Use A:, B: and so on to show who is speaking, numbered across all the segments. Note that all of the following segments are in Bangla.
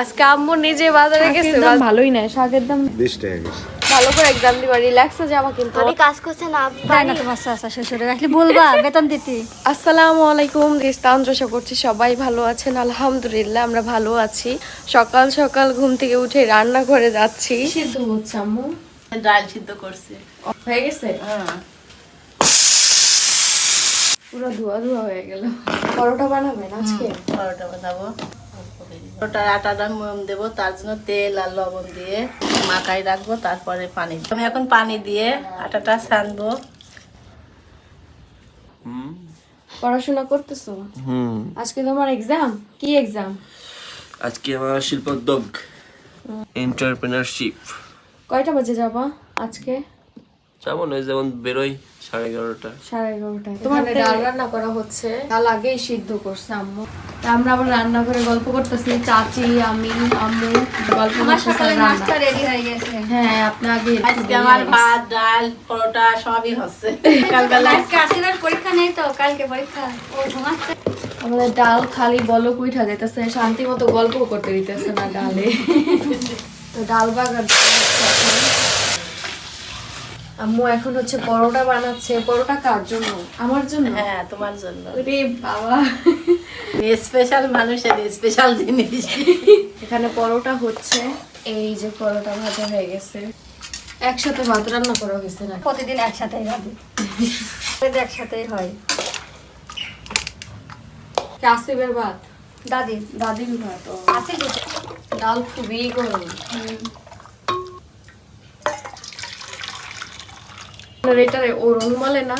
A: আজকে আম্মু নিজে বাজারে গেছে
B: শাকের দাম ভালোই নাই শাকের দাম
C: বিশ টাকা গেছে
A: ভালো করে এক্সাম দিবা রিল্যাক্সে যাবা কিন্তু।
D: আমি কাজ করছে না
B: তাই না তোমার চাচা শ্বশুরে রাখলে বলবা বেতন দিতে।
A: আসসালামু আলাইকুম রিস্তান আশা করছি সবাই ভালো আছেন আলহামদুলিল্লাহ আমরা ভালো আছি। সকাল সকাল ঘুম থেকে উঠে রান্না করে যাচ্ছি। সিদ্ধ হচ্ছে আম্মু।
E: ডাল সিদ্ধ করছি।
A: হয়ে গেছে?
E: হ্যাঁ।
A: পুরো ধোয়া ধোয়া হয়ে গেল। পরোটা বানাবেন আজকে?
E: পরোটা বানাবো। পরোটার আটাটা মম দেবো তার জন্য তেল আর লবণ দিয়ে মাখাই রাখব তারপরে পানি আমি এখন পানি দিয়ে আটাটা ছানবো।
A: পড়াশোনা করতেছো?
F: হুম।
A: আজকে তোমার এক্সাম কি এক্সাম
F: আজকে আমার শিল্পোদ্যোগ। এন্টারপ্রেনারশিপ
A: কয়টা বাজে যাবা আজকে?
F: যেমন ওই যেমন বেরোই। সাড়ে এগারোটা।
A: সাড়ে এগারোটায়। তোমার ডাল রান্না করা হচ্ছে। ডাল আগেই সিদ্ধ করছে আম্মু। আমরা আবার রান্না করে গল্প করতেছি। চাচি আমি আম্মু গল্প করতেছি
B: রেডি হয়ে গেছে।
A: হ্যাঁ আপনি আগে
E: আজকে আমার ভাত ডাল পরোটা সবই হচ্ছে। সকালবেলা
B: আজকে আসিনার পরীক্ষা নেই তো কালকে পরীক্ষা। ও ঘুমাচ্ছে।
A: আমাদের ডাল খালি বলো কুইঠা দিতেছে শান্তি মতো গল্প করতে দিতেছে না ডালে। তো ডাল বাগার আম্মু এখন হচ্ছে পরোটা বানাচ্ছে। পরোটা কার জন্য? আমার জন্য?
E: হ্যাঁ তোমার জন্য।
A: ওরে বাবা।
E: স্পেশাল মানুষের স্পেশাল জিনিস।
A: এখানে পরোটা হচ্ছে। এই যে পরোটা ভাজা হয়ে গেছে। একসাথে ভাত রান্না করা হয়েছে না
B: প্রতিদিন একসাথেই হবে একসাথেই হয়।
A: কাসিবের ভাত?
B: দাদি
A: দাদির ভাত
B: আছে
A: ডাল খুবই গরম। এটারে ও রুমালে না?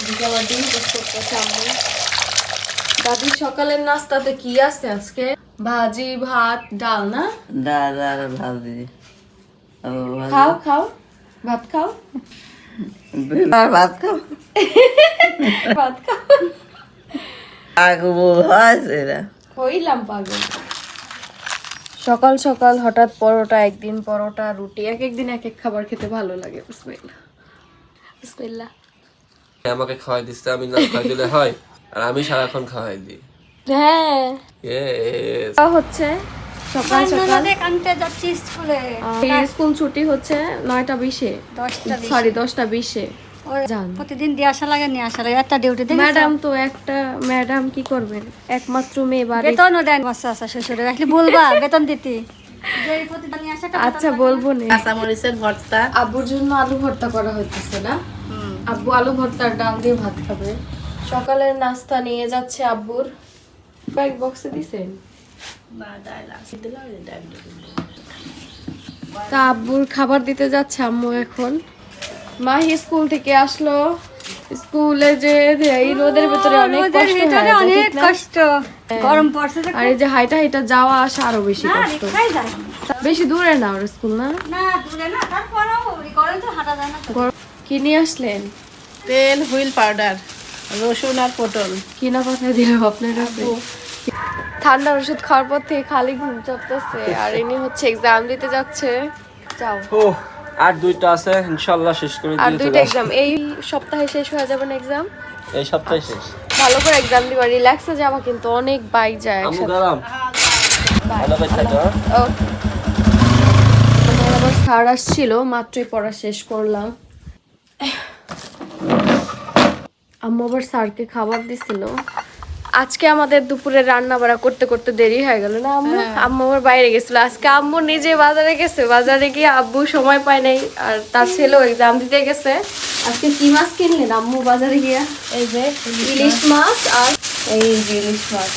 A: এদিকে ডিম করতেছে আম্মু। দাদি সকালের নাস্তাতে কি আছে আজকে? ভাজি ভাত ডাল না?
E: ডাল আর ভাত
A: খাও খাও। ভাত খাও।
E: ভাত খাও?
A: ভাত খাও।
E: আগে হয়েছে
A: হইলাম পাগল। সকাল সকাল হঠাৎ পরোটা একদিন পরোটা রুটি এক একদিন এক এক খাবার খেতে ভালো লাগে বিসমিল্লাহ বিসমিল্লাহ।
F: আমাকে খাওয়াই দিচ্ছে আমি না খাওয়াই দিলে হয়? আর আমি সারাক্ষণ খাওয়াই দিই।
A: হ্যাঁ। হচ্ছে। সকাল সকাল।
B: আনতে যাচ্ছি স্কুলে।
A: স্কুল ছুটি হচ্ছে নয়টা বিশে। সরি দশটা বিশে।
B: প্রতিদিন দিয়ে আসা লাগে নিয়ে আসা লাগে। একটা ডিউটি দেখে
A: ম্যাডাম তো একটা ম্যাডাম কি করবেন? একমাত্র মেয়ে বাড়ি
B: বেতনও দেন আমার চাচা শ্বশুরে রাখলে বলবা বেতন দিতে।
A: আচ্ছা বলব না।
E: কাঁচামরিচের ভর্তা।
A: আব্বুর জন্য আলু ভর্তা করা হইতেছে না? আব্বু আলু ভর্তার ডাল দিয়ে ভাত খাবে। সকালের নাস্তা নিয়ে যাচ্ছে আব্বুর। ব্যাগ বক্সে দিছেন? তা আব্বুর খাবার দিতে যাচ্ছে আম্মু এখন। মাহি স্কুল থেকে আসলো। স্কুলে যে এই রোদের ভিতরে অনেক কষ্ট হয়ে
B: অনেক কষ্ট। গরম পড়ছে
A: আর এই যে হাইটা হাইটা যাওয়া আসা আরও বেশি কষ্ট। বেশি দূরে না ওর স্কুল না?
B: না দূরে না তারপরেও গরম তো হাঁটা যায় না
A: কি নিয়ে আসলেন?
E: তেল হুইল পাউডার রসুন আর পটল।
A: কিনা পাঠায় দিলাম আপনার কাছে? ঠান্ডার ওষুধ খাওয়ার পর থেকে খালি ঘুম চাপতেছে। আর ইনি হচ্ছে এক্সাম দিতে যাচ্ছে। যাও।
F: ও আর দুইটা আছে ইনশাল্লাহ শেষ করে
A: আর দুইটা এক্সাম এই সপ্তাহে শেষ হয়ে যাবে না এক্সাম
F: এই সপ্তাহে শেষ।
A: ভালো করে এক্সাম দিবা রিল্যাক্সে যাবা কিন্তু অনেক বাইক যায় একসাথে।
F: ভালো করে থাকো?
A: Okay. আমার আবার স্যার আসছিল মাত্রই পড়া শেষ করলাম। আম্মু আবার স্যারকে খাবার দিছিল। আজকে আমাদের দুপুরে রান্না বাড়া করতে করতে দেরি হয়ে গেল না আম্মু? আম্মু আবার বাইরে গেছিল। আজকে আম্মু নিজে বাজারে গেছে। বাজারে গিয়ে আব্বু সময় পায় নাই আর তার ছেলেও এক্সাম দিতে গেছে। আজকে কি মাছ কিনলেন আম্মু বাজারে গিয়া? এই যে ইলিশ মাছ আর এই ইলিশ মাছ।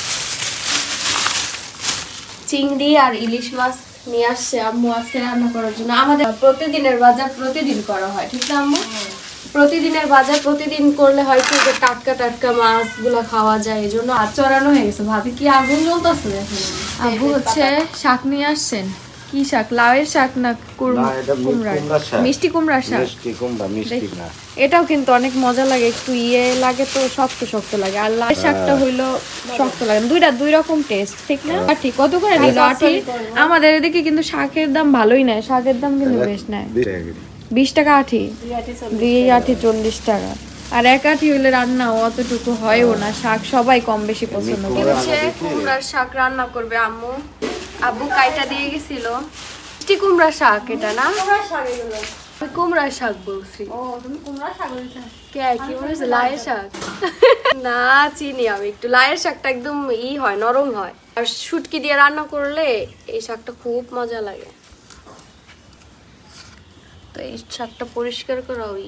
A: চিংড়ি আর ইলিশ মাছ। নিয়ে আসছে আম্মু আজকে রান্না করার জন্য। আমাদের প্রতিদিনের বাজার প্রতিদিন করা হয় ঠিক না আম্মু? প্রতিদিনের বাজার প্রতিদিন করলে হয় কি যে টাটকা টাটকা মাছগুলো খাওয়া যায় এই জন্য আর চড়ানো হয়ে গেছে। ভাবি কি আগুন জ্বলতেছে আব্বু হচ্ছে শাক নিয়ে আসছেন। কি শাক? লাউয়ের শাক না কুম-
C: না, এটা মি-
A: কুমড়ার?
C: কুমড়ার
A: মিষ্টি কুমড়ার শাক?
C: মিষ্টি কুমড়া মিষ্টি না।
A: এটাও কিন্তু অনেক মজা লাগে একটু ইয়ে লাগে তো শক্ত শক্ত লাগে। আর লাল শাকটা হইল শক্ত লাগে। দুইটা দুই রকম টেস্ট ঠিক না? আঠি কত করে নিল? আঠি আমাদের এদিকে কিন্তু শাকের দাম ভালোই নেয়। শাকের দাম কিন্তু বেশ নেয়।
C: বিশ টাকা
A: আঠি দুই আঠি চল্লিশ টাকা। আর একাটি হইলে রান্না অতটুকু হয়ও না শাক সবাই কম বেশি পছন্দ করে। কুমড়ার শাক রান্না করবে আম্মু। আব্বু কাইটা দিয়ে গেছিল। মিষ্টি কুমড়া শাক এটা না? আমি কুমড়ার শাক বলছি।
B: ও তুমি কুমড়া শাক বলছো?
A: কি বলেছে? লায়ের শাক। না চিনি আমি একটু। লায়ের শাকটা একদম ই হয় নরম হয়। আর শুটকি দিয়ে রান্না করলে এই শাকটা খুব মজা লাগে। তো এই শাকটা পরিষ্কার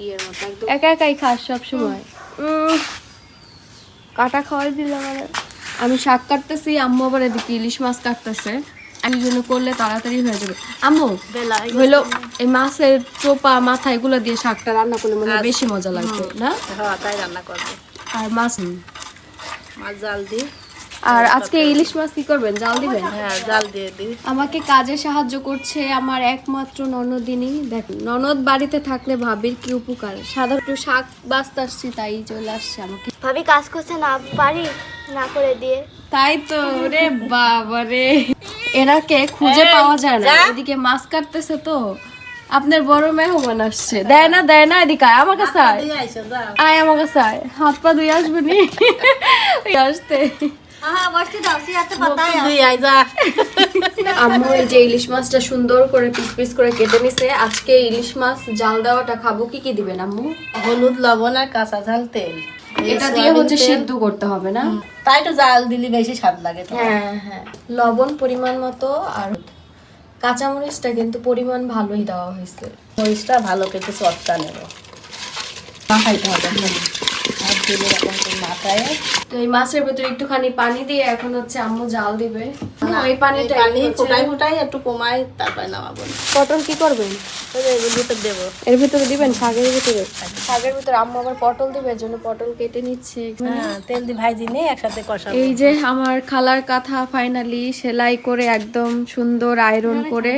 A: ইয়ের মতো একদম। একা একাই খাস কাটা খাওয়াই দিলাম আমার আমি শাক কাটতেছি আম্মু আবার এদিকে ইলিশ মাছ কাটতেছে। আমি জন্য করলে তাড়াতাড়ি হয়ে যাবে। আম্মু হইল এই মাছের চোপা মাথা এগুলো দিয়ে শাকটা রান্না করলে মনে হয় বেশি মজা লাগবে না?
E: হ্যাঁ তাই রান্না করব।
A: আর মাছ
E: মাছ জাল দিই
A: আর আজকে ইলিশ মাছ কি করবেন? জাল দিবেন?
E: হ্যাঁ জাল দিয়ে দিই।
A: আমাকে কাজে সাহায্য করছে আমার একমাত্র ননদিনী। দেখেন ননদ বাড়িতে থাকলে ভাবির কি উপকার? সাধারণত একটু শাক বাঁচতে আসছি তাই চলে আসছে আমাকে।
D: ভাবি কাজ করছে না পারি না করে দিয়ে।
A: তাই তো রে বাবা রে এনাকে খুঁজে পাওয়া যায় না। এদিকে মাছ কাটতেছে তো। আপনার বড় মেহমান আসছে। দেয় না দেয় না এদিকে আয়, আমার কাছে আয় আমার কাছে আয় হাত পা ধুয়ে আসবে নি? আসতে। আম্মু এই যে ইলিশ মাছটা সুন্দর করে পিস পিস করে কেটে নিছে আজকে ইলিশ মাছ জাল দেওয়াটা খাব কি কি দিবেন আম্মু?
E: হলুদ লবণ আর কাঁচা ঝাল তেল।
A: এটা দিয়ে হচ্ছে। সিদ্ধ করতে হবে না?
E: তাই একটু জাল দিলে বেশি স্বাদ লাগে
A: হ্যাঁ হ্যাঁ। লবণ পরিমাণ মতো আর কাঁচামরিচটা কিন্তু পরিমাণ ভালোই দেওয়া হয়েছে।
E: মরিচটা ভালো করে চটকা নেব।
A: মাখাইতে হবে
E: দিলে এরকম মাথায়।
A: তো এই মাছের ভেতরে একটুখানি পানি দিয়ে এখন হচ্ছে আম্মু জাল দিবে। ওই পানিটা
E: পানি ফুটাই ফুটাই একটু কমাই তারপরে নামাবো
A: পটল কি করবেন
E: ওই এগুলো ভিতর দেবো।
A: এর ভিতরে দিবেন? শাকের ভিতরে? শাকের ভিতরে আম্মু আবার পটল দিবে জন্য পটল কেটে নিচ্ছে।
E: হ্যাঁ তেল দিয়ে ভাজি নিয়ে একসাথে কষাবো।
A: এই যে আমার খালার কাঁথা ফাইনালি সেলাই করে একদম সুন্দর আয়রন করে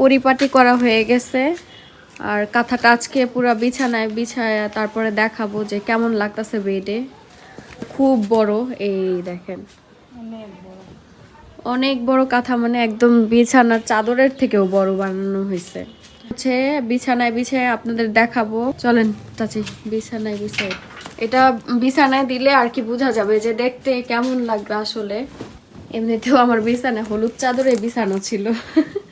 A: পরিপাটি করা হয়ে গেছে। আর কাঁথাটা আজকে পুরো বিছানায় বিছায় তারপরে দেখাবো যে কেমন লাগতেছে বেডে। খুব বড়, এই দেখেন। অনেক বড় কাঁথা মানে একদম বিছানার চাদরের থেকেও বড় বানানো হয়েছে। হচ্ছে বিছানায় বিছায় আপনাদের দেখাবো। চলেন চাচি, বিছানায় বিছায়। এটা বিছানায় দিলে আর কি বোঝা যাবে যে দেখতে কেমন লাগবে আসলে। এমনিতেও আমার বিছানায় হলুদ চাদরে বিছানো ছিল।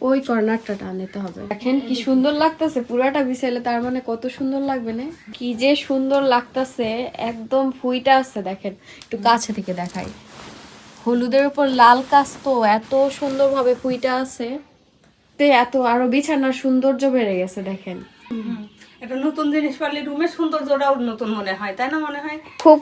A: ওই কর্নারটা টানাতে হবে। দেখেন কি সুন্দর লাগতেছে পুরাটা বিছাইলে তার মানে কত সুন্দর লাগবে না? কি যে সুন্দর লাগতেছে একদম ফুইটা আছে দেখেন। একটু কাছে থেকে দেখাই। হলুদের উপর লাল কাজ তো এত সুন্দরভাবে ফুইটা আছে। তে এত আরও বিছানার সৌন্দর্য বেড়ে গেছে দেখেন।
G: একটা নতুন জিনিস পারলে রুমের সৌন্দর্যটাও নতুন মনে হয় তাই না মনে হয়?
A: খুব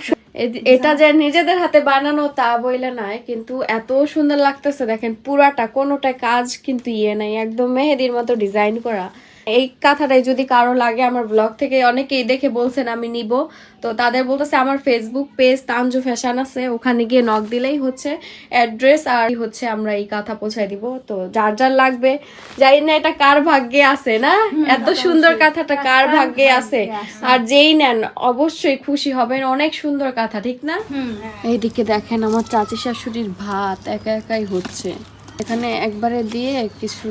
A: এটা যে নিজেদের হাতে বানানো তা বইলে নাই কিন্তু এত সুন্দর লাগতেছে। দেখেন, পুরাটা কোনোটা কাজ কিন্তু ইয়ে নাই। একদম মেহেদির মতো ডিজাইন করা। এই কাঁথাটাই যদি কারও লাগে আমার ব্লগ থেকে অনেকেই দেখে বলছেন আমি নিব। তো তাদের বলতেছে আমার ফেসবুক পেজ তানজু ফ্যাশন আছে ওখানে গিয়ে নক দিলেই হচ্ছে অ্যাড্রেস আর হচ্ছে আমরা এই কাঁথা পৌঁছায় দিব। তো যার যার লাগবে জানি না এটা কার ভাগ্যে আছে না? এত সুন্দর কাঁথাটা কার ভাগ্যে আছে? আর যেই নেন অবশ্যই খুশি হবেন অনেক সুন্দর কাঁথা ঠিক না? এইদিকে দেখেন আমার চাচি শাশুড়ির ভাত একা একাই হচ্ছে। এখানে একবারে দিয়ে কিছু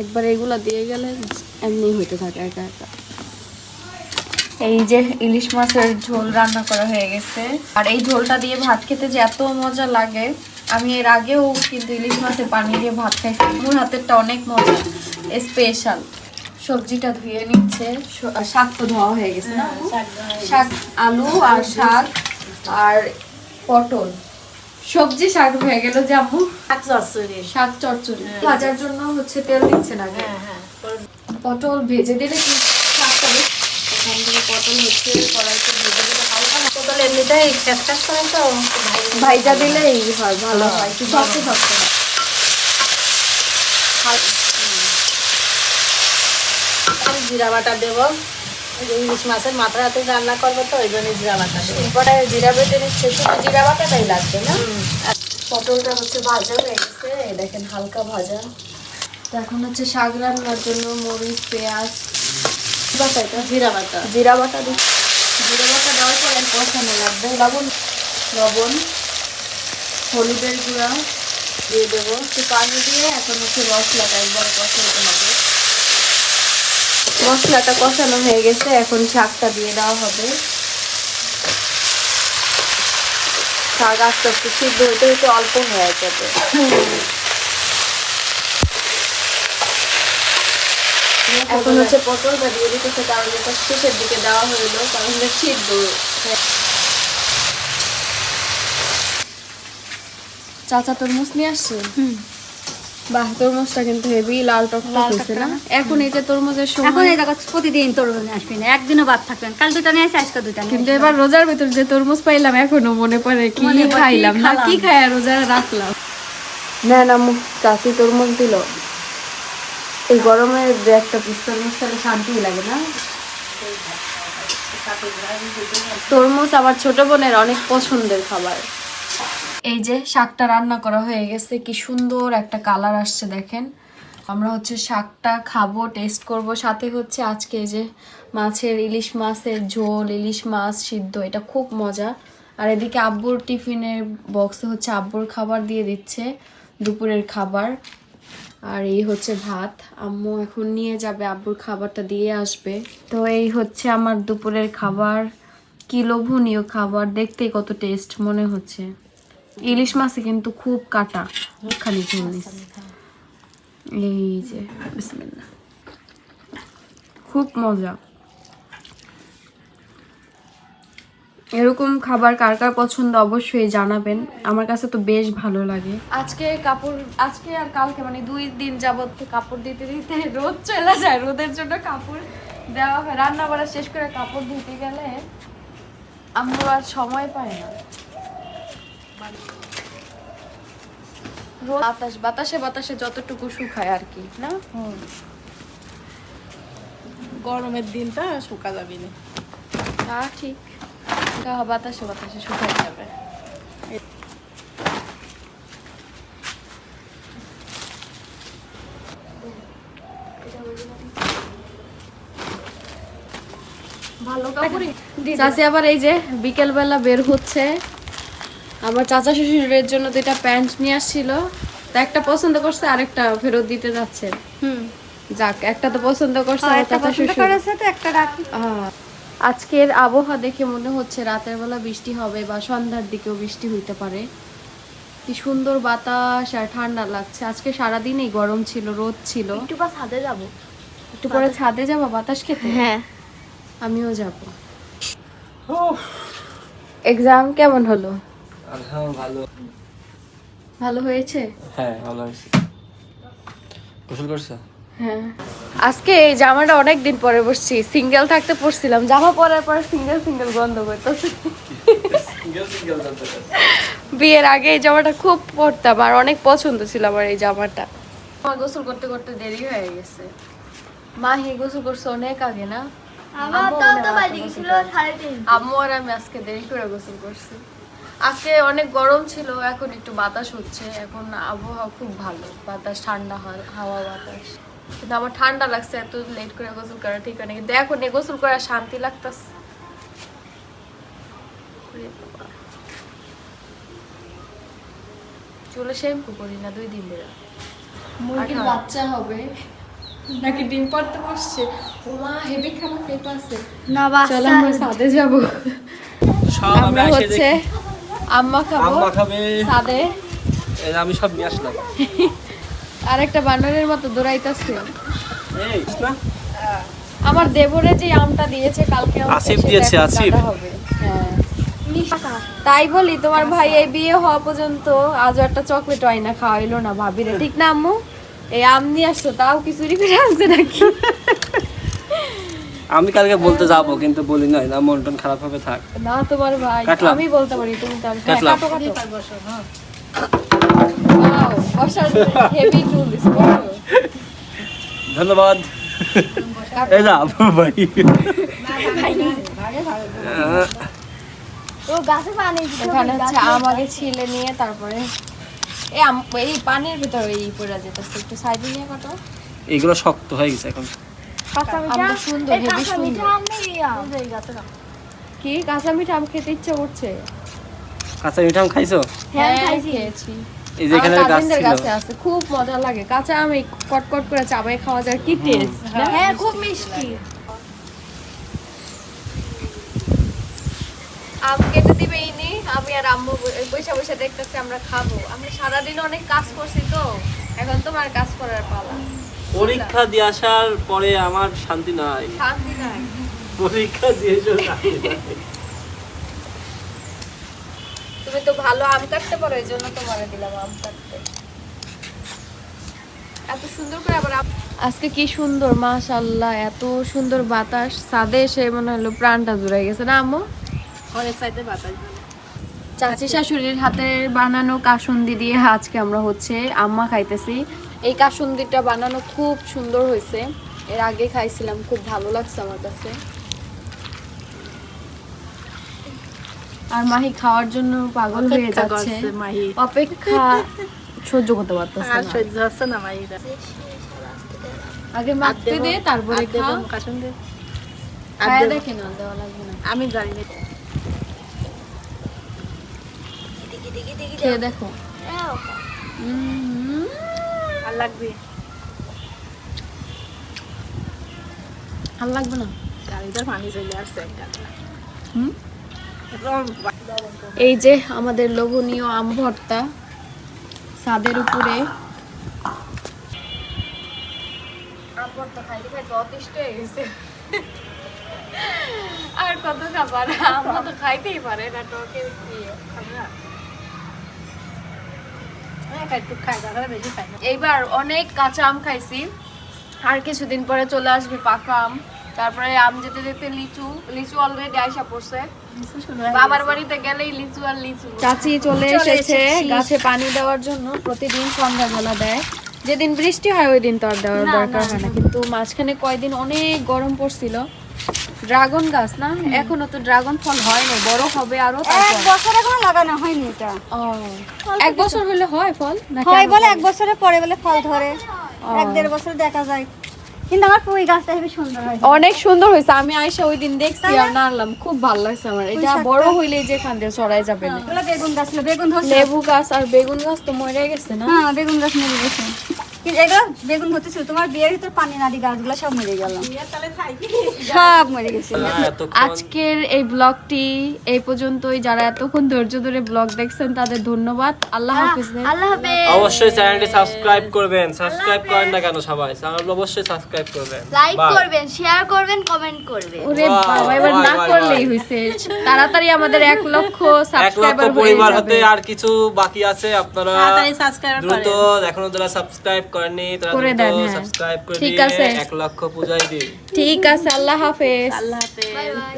A: একবার এগুলো দিয়ে গেলে এমনি হতে থাকে একা একা। এই যে ইলিশ মাছের ঝোল রান্না করা হয়ে গেছে। আর এই ঝোলটা দিয়ে ভাত খেতে যে এত মজা লাগে আমি এর আগেও কিন্তু ইলিশ মাছের পানি দিয়ে ভাত খাইছি। মোর হাতেরটা অনেক মজা স্পেশাল সবজিটা ধুয়ে নিচ্ছে শাক তো ধোয়া হয়ে গেছে না? শাক আলু আর শাক আর পটল। সবজি শাক হয়ে গেল যে আম্মু।
E: শাক চচ্চড়ি।
A: শাক চচ্চড়ি। ভাজার জন্য হচ্ছে তেল দিচ্ছে না
E: হ্যাঁ হ্যাঁ।
A: পটল ভেজে দিলে কি শাকটা বেশ এখান থেকে পটল হচ্ছে কড়াইতে ভেজে দিলে হালকা
E: পটল করে তো
A: ভাইজা দিলেই হয় ভালো হয় একটু শক্ত শক্ত হয়।
E: জিরা বাটা দেবো। ইলিশ মাছের মাথা রাতে রান্না করব তো ওই জন্য জিরা বাটা
A: এরপরে জিরা বেটে নিচ্ছে শুধু জিরা বাটাটাই লাগবে না? আর পটলটা হচ্ছে ভাজা হয়ে গেছে দেখেন হালকা ভাজা। তো এখন হচ্ছে শাক রান্নার জন্য মরিচ পেঁয়াজ বাটা এটা
E: জিরা বাটা
A: জিরা বাটা দিচ্ছি। জিরা বাটা দেওয়ার পরে কষানো লাগবে। লবণ? লবণ হলুদের গুঁড়া দিয়ে দেবো। একটু পানি দিয়ে এখন হচ্ছে মশলাটা একবার কষাইতে হবে মশলাটা কষানো হয়ে গেছে, এখন শাকটা দিয়ে দেওয়া হবে। শাক আস্তে আস্তে সিদ্ধ হইতে হইতে অল্প হয়ে যাবে। এখন হচ্ছে পটলটা দিয়ে দিতেছে, কারণ এটা শেষের দিকে দেওয়া হইল, কারণ এটা সিদ্ধ চাচা তরমুজ নিয়ে আসছে? বাহ তরমুজটা কিন্তু হেভি লাল টক হয়েছে না? এখন এই যে তরমুজের
B: এখন এই দেখো প্রতিদিন তরুণ আসবি না একদিনও বাদ থাকবেন কাল দুটা নিয়ে আসি আজকে দুটা নিয়ে
A: কিন্তু এবার রোজার ভিতর যে তরমুজ পাইলাম এখনও মনে পড়ে কি খাইলাম না কি খাইয়া রোজা রাখলাম? না না মু চাচি তরমুজ দিল। এই গরমে দু একটা পিস তরমুজ খেলে শান্তি লাগে না। তরমুজ আমার ছোট বোনের অনেক পছন্দের খাবার। এই যে শাকটা রান্না করা হয়ে গেছে, কি সুন্দর একটা কালার আসছে দেখেন। আমরা হচ্ছে শাকটা খাব টেস্ট করব। সাথে হচ্ছে আজকে এই যে মাছের ইলিশ মাছের ঝোল, ইলিশ মাছ সিদ্ধ, এটা খুব মজা। আর এদিকে আব্বুর টিফিনের বক্সে হচ্ছে আব্বুর খাবার দিয়ে দিচ্ছে, দুপুরের খাবার। আর এই হচ্ছে ভাত। আম্মু এখন নিয়ে যাবে, আব্বুর খাবারটা দিয়ে আসবে। তো এই হচ্ছে আমার দুপুরের খাবার, কি লোভনীয় খাবার, দেখতেই কত টেস্ট মনে হচ্ছে। ইলিশ মাছে কিন্তু খুব কাটা, খালি ঝোল। এই যে খুব মজা। এরকম খাবার কার কার পছন্দ অবশ্যই জানাবেন। আমার কাছে তো বেশ ভালো লাগে। আজকে কাপড়, আজকে আর কালকে মানে দুই দিন যাবত কাপড় দিতে দিতে রোদ চলে যায়। রোদের জন্য কাপড় দেওয়া হয়। রান্না বাড়া শেষ করে কাপড় ধুতে গেলে আমরা আর সময় পাই না। বাতাস বাতাসে বাতাসে যতটুকু শুকায় আর কি না?
E: গরমের দিনটা শুকা যাবি না।
A: তা ঠিক। গা বাতাসে বাতাসে শুকায় যাবে। ভালো চাচি আবার এই যে বিকেল বেলা বের হচ্ছে। আমার চাচা শ্বশুরের জন্য দুইটা প্যান্ট নিয়ে আসছিল। তা একটা পছন্দ করছে আরেকটা ফেরত দিতে যাচ্ছে।
B: হুম।
A: যাক একটা তো পছন্দ করছে
B: আর
A: চাচা শ্বশুর।
B: করেছে তো একটা রাখি
A: আজকের আবহাওয়া দেখে মনে হচ্ছে রাতের বেলা বৃষ্টি হবে বা সন্ধ্যার দিকেও বৃষ্টি হইতে পারে। কি সুন্দর বাতাস আর ঠান্ডা লাগছে। আজকে সারাদিনই গরম ছিল রোদ ছিল।
D: একটু পর ছাদে যাব।
A: একটু পরে ছাদে যাব বাতাস খেতে?
D: হ্যাঁ।
A: আমিও যাব। এক্সাম কেমন হলো?
F: ভালো।
A: ভালো হয়েছে?
F: হ্যাঁ ভালো হয়েছে। গোসল করছ?
A: হ্যাঁ। আজকে এই জামাটা অনেক দিন পরে বসছি সিঙ্গেল থাকতে পরছিলাম জামা পরার পর সিঙ্গেল সিঙ্গেল গন্ধ করতেছে। বিয়ের আগে এই জামাটা খুব পরতাম আর অনেক পছন্দ ছিল আমার এই জামাটা। আমার গোসল করতে করতে দেরি হয়ে গেছে। মা হি গোসল করছে অনেক আগে না?
D: আমার তো তো বাজে
A: আম্মু আর আমি আজকে দেরি করে গোসল করছি। আজকে অনেক গরম ছিল এখন একটু বাতাস হচ্ছে। এখন আবহাওয়া খুব ভালো বাতাস ঠান্ডা হাওয়া বাতাস। কিন্তু আমার ঠান্ডা লাগছে এত লেট করে গোসল করা ঠিক হয় না। কিন্তু এখন এই গোসল করা শান্তি লাগতেছে। চুলে শ্যাম্পু করি না দুই দিন ধরে। মুরগির বাচ্চা হবে। নাকি ডিম পারতে বসছে? ও মা হেভি খারাপ পেপার আছে।
D: না
A: চলো
D: বাচ্চা
A: আমরা যাব।
F: সব
A: আমরা হচ্ছে আম্মা খাব
F: আম্মা খাবে। এই আমি সব নিয়ে আসলাম।
A: আর একটা বানরের মতো দৌড়াইতেছে।
F: এই না
A: আমার দেবরে যে আমটা দিয়েছে কালকে
F: আসিফ দিয়েছে, আসিফ।
A: হ্যাঁ। তাই বলি তোমার ভাই এই বিয়ে হওয়া পর্যন্ত আজও একটা চকলেট আইনা খাওয়াইলো না ভাবিরে। ঠিক না আম্মু? এই আম নিয়ে আসছো তাও কি চুরি করে আনছে নাকি?
H: আমি কালকে বলতে যাব কিন্তু বলি নাই না মন টন খারাপ হবে থাক।
A: না তোমার ভাই
H: কাটলাম।
A: আমি বলতে পারি তুমি তার হ্যাঁ,
H: কাটলাম।
A: কাটো কাটো। Wow, বসার হেভি টুল দিস
H: ধন্যবাদ। এই না ভাই।
D: ও গাছে পানি
A: এখানে হচ্ছে আম আগে ছিলে নিয়ে তারপরে এই পানির ভিতরে এই পড়ে যেতেছে একটু সাইডে নিয়ে কাটো।
H: এগুলো শক্ত হয়ে গেছে এখন।
A: আমটা সুন্দর,
D: এই
A: সুন্দর।
D: আম নেই আম। এই গাছে রাখ।
A: কি? কাঁচা মিঠা আম খেতে ইচ্ছে করছে?
H: কাঁচা মিঠাম খাইছো?
D: হ্যাঁ
A: হ্যাঁ
D: খাইছি।
H: এই যে এখানে গাছ ছিল।
A: আছে খুব মজা লাগে। কাঁচা আম এই কট কট করে চাবাই খাওয়া যায় কি টেস্ট
D: হ্যাঁ খুব মিষ্টি।
A: আম কেটে দিবে ইনি আমি আর আম্মু বসে বসে দেখতেছি আমরা খাব। আমি সারাদিন অনেক কাজ করছি তো এখন তোমার কাজ করার পালা।
H: পরীক্ষা দিয়ে আসার পরে আমার শান্তি নাই।
A: শান্তি নাই।
H: পরীক্ষা দিয়ে শান্তি নাই।
A: তুমি তো ভালো আম কাটতে পারো এই জন্য তোমারে দিলাম আম কাটতে। এত সুন্দর করে আবার আজকে কি সুন্দর মাশাল্লাহ এত সুন্দর বাতাস। ছাদে এসে মনে হলো প্রাণটা জুড়ে গেছে। না আম্মু?
E: সাইডে বাতাস
A: চাচি শাশুড়ির হাতের বানানো কাসুন্দি দিয়ে আজকে আমরা হচ্ছে আম্মা খাইতেছি। এই কাসুন্দিটা বানানো খুব সুন্দর হয়েছে। এর আগে খাইছিলাম খুব ভালো লাগছে আমার কাছে। আর মাহি খাওয়ার জন্য পাগল হয়ে যাচ্ছে।
E: মাহি।
A: অপেক্ষা সহ্য করতে পারতেছে
E: আর
A: না
E: সহ্য হচ্ছে না মাহিরা।
A: আগে মাখতে দে তারপরে খাও।
E: কাশুন দে
A: খায়া দেখে না দেওয়া লাগবে না।
E: আমি জানি। না
A: খেয়ে দেখো। উম,
E: আর লাগবে?
A: আর লাগবে না?
E: গাড়িটার পানি চলে আসছে
A: হুম? এই যে আমাদের লোভনীয় আম ভর্তা ছাদের উপরে। আর কত খাবার? আমরা তো খাইতেই পারে না টকে দিয়ে
E: এক
A: এইবার অনেক কাঁচা আম খাইছি। আর কিছুদিন পরে চলে আসবে পাকা আম। তারপরে আম যেতে যেতে লিচু লিচু অলরেডি আইসা পড়ছে। বাবার বাড়িতে গেলেই লিচু আর লিচু। চাচি চলে এসেছে গাছে পানি দেওয়ার জন্য প্রতিদিন সন্ধ্যাবেলা দেয়। যেদিন বৃষ্টি হয় ওই দিন তো আর দেওয়ার দরকার হয় না। কিন্তু মাঝখানে কয়দিন অনেক গরম পড়ছিল। ড্রাগন গাছ না? এখনও তো ড্রাগন ফল হয় না বড় হবে আরও
B: এক বছর এখনও লাগানো হয়নি এটা।
A: ও, এক বছর হলে হয় ফল? নাকি
B: হয় বলে এক বছরের পরে বলে ফল ধরে। এক দেড় বছর দেখা যায়। কিন্তু আমার পুঁই গাছটা হেবি সুন্দর হয়
A: অনেক সুন্দর হয়েছে। আমি আইসা ওই দিন দেখছি আর নাড়লাম। খুব ভালো লাগছে আমার। এটা বড় হইলে যে খান দিয়ে ছড়াই যাবে না।
B: বেগুন গাছ ছিল বেগুন ধরছে।
A: লেবু গাছ আর বেগুন গাছ তো মরে গেছে না?
B: হ্যাঁ বেগুন গাছ মরে গেছে। কিন্তু এগুলো বেগুন হতেছিল তোমার বিয়ের ভিতর পানি নাদি গাছগুলো সব মরে গেল। সব মরে গেছে।
A: আজকের এই ব্লগটি এই পর্যন্তই। যারা এতক্ষণ ধৈর্য ধরে ব্লগ দেখছেন তাদের ধন্যবাদ। আল্লাহ হাফিজ
D: আল্লাহ হাফেজ।
H: অবশ্যই চ্যানেলটি সাবস্ক্রাইব করবেন। সাবস্ক্রাইব করেন না কেন সবাই? চ্যানেল অবশ্যই সাবস্ক্রাইব করবেন।
D: লাইক করবেন শেয়ার করবেন কমেন্ট করবেন।
A: ওরে বাবা এবার না করলেই তাড়াতাড়ি আমাদের এক লক্ষ সাবস্ক্রাইবার
H: পরিবার হতে আর কিছু বাকি আছে আপনারা
E: তাড়াতাড়ি সাবস্ক্রাইব
H: দ্রুত এখনও যারা সাবস্ক্রাইব করেননি
A: করে দেন, হ্যাঁ।
H: সাবস্ক্রাইব করে
A: ঠিক আছে।
H: এক লক্ষ পূজাই দিন
A: ঠিক আছে আল্লাহ হাফেজ
E: আল্লাহ হাফেজ
D: বাই বাই